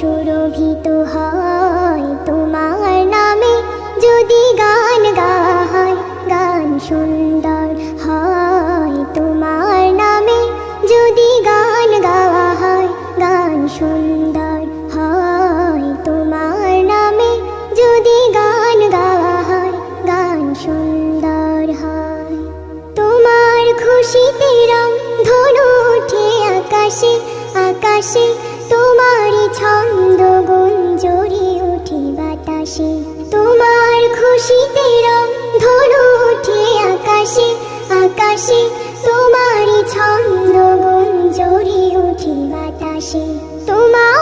সুরভিত হয় তোমার নামে। যদি গান হয় গান সুন্দর হয় তোমার নামে। যদি গান গাওয়া হয় গান সুন্দর হয় তোমার নামে। যদি গান গাওয়া হয় গান সুন্দর হয় তোমার খুশিতে রং ধনু তোমারই ছন্দ গুঞ্জরে উঠি বাতাসে। তোমার খুশিতে রং ধনু উঠে আকাশে আকাশে। তোমারই ছন্দ গুঞ্জরে উঠি বাতাসে। তোমার